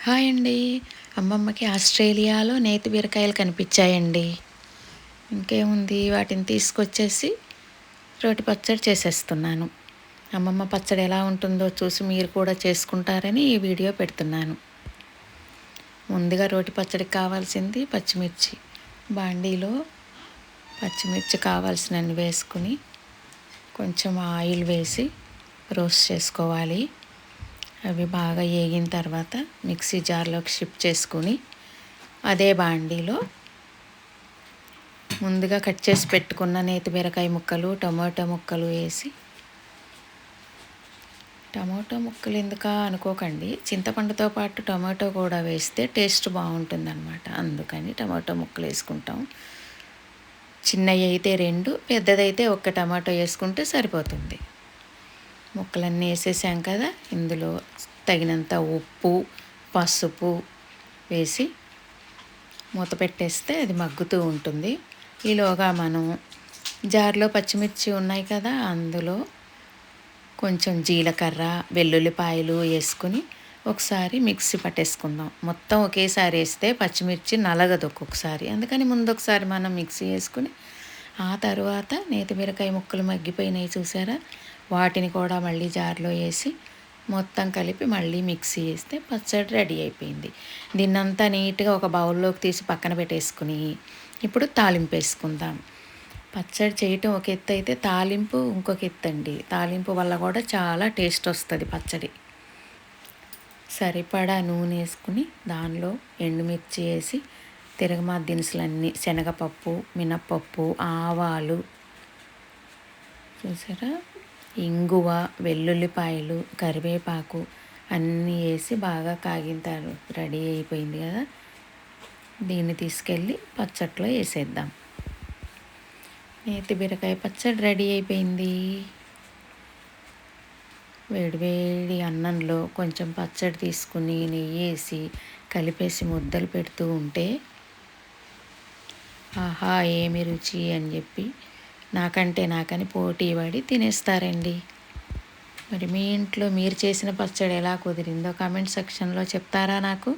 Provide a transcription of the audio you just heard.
Hi అండి. అమ్మమ్మకి ఆస్ట్రేలియాలో నేతి బీరకాయలు కనిపించాయండి. ఇంకేముంది? వాటిని తీసుకొచ్చేసి రోటి పచ్చడి చేసేస్తున్నాను. అమ్మమ్మ పచ్చడి ఎలా ఉంటుందో చూసి మీరు కూడా చేసుకుంటారని ఈ వీడియో పెడుతున్నాను. ముందుగా రోటి పచ్చడికి కావాల్సింది పచ్చిమిర్చి. బాండీలో పచ్చిమిర్చి కావాల్సినన్ని వేసుకుని కొంచెం ఆయిల్ వేసి రోస్ట్ చేసుకోవాలి. అవి బాగా వేగిన తర్వాత మిక్సీ జార్లోకి షిఫ్ట్ చేసుకుని అదే బాండీలో ముందుగా కట్ చేసి పెట్టుకున్న నేతి బీరకాయ ముక్కలు టమాటో ముక్కలు వేసి టమాటో ముక్కలు ఎందుక అనుకోకండి. చింతపండుతో పాటు టమాటో కూడా వేస్తే టేస్ట్ బాగుంటుందన్నమాట. అందుకని టమాటో ముక్కలు వేసుకుంటాం. చిన్నవి అయితే రెండు పెద్దదైతే ఒక్క టమాటో వేసుకుంటే సరిపోతుంది. ముక్కలన్నీ వేసేసాం కదా ఇందులో తగినంత ఉప్పు పసుపు వేసి మూత పెట్టేస్తే అది మగ్గుతూ ఉంటుంది. ఈలోగా మనం జార్లో పచ్చిమిర్చి ఉన్నాయి కదా అందులో కొంచెం జీలకర్ర వెల్లుల్లిపాయలు వేసుకుని ఒకసారి మిక్సీ పట్టేసుకుందాం. మొత్తం ఒకేసారి వేస్తే పచ్చిమిర్చి నలగదు ఒక్కొక్కసారి. అందుకని ముందు ఒకసారి మనం మిక్సీ వేసుకుని ఆ తర్వాత నేతి బీరకాయ ముక్కలు మగ్గిపోయినాయి చూసారా? వాటిని కూడా మళ్ళీ జార్లో వేసి మొత్తం కలిపి మళ్ళీ మిక్సీ వేస్తే పచ్చడి రెడీ అయిపోయింది. దీన్నంతా నీట్గా ఒక బౌల్లోకి తీసి పక్కన పెట్టేసుకుని ఇప్పుడు తాలింపు వేసుకుందాం. పచ్చడి చేయటం ఒక ఎత్తు అయితే తాలింపు ఇంకొక ఎత్తు అండి తాలింపు వల్ల కూడా చాలా టేస్ట్ వస్తుంది పచ్చడి. సరిపడా నూనె వేసుకుని దానిలో ఎండుమిర్చి వేసి తిరగమా దినుసులన్నీ శనగపప్పు మినప్పప్పు ఆవాలు. చూసారా? ఇంగువ వెల్లుల్లిపాయలు కరివేపాకు అన్నీ వేసి బాగా కాగింతారు. రెడీ అయిపోయింది కదా? దీన్ని తీసుకెళ్ళి పచ్చట్లో వేసేద్దాం. నేతి బీరకాయ పచ్చడి రెడీ అయిపోయింది. వేడివేడి అన్నంలో కొంచెం పచ్చడి తీసుకుని నెయ్యి వేసి కలిపేసి ముద్దలు పెడుతూ ఉంటే ఆహా ఏమి రుచి అని చెప్పి నాకంటే నాకని పోటీ పడి తినేస్తారండి. మరి మీ ఇంట్లో మీరు చేసిన పచ్చడి ఎలా కుదిరిందో కామెంట్ సెక్షన్లో చెప్తారా నాకు?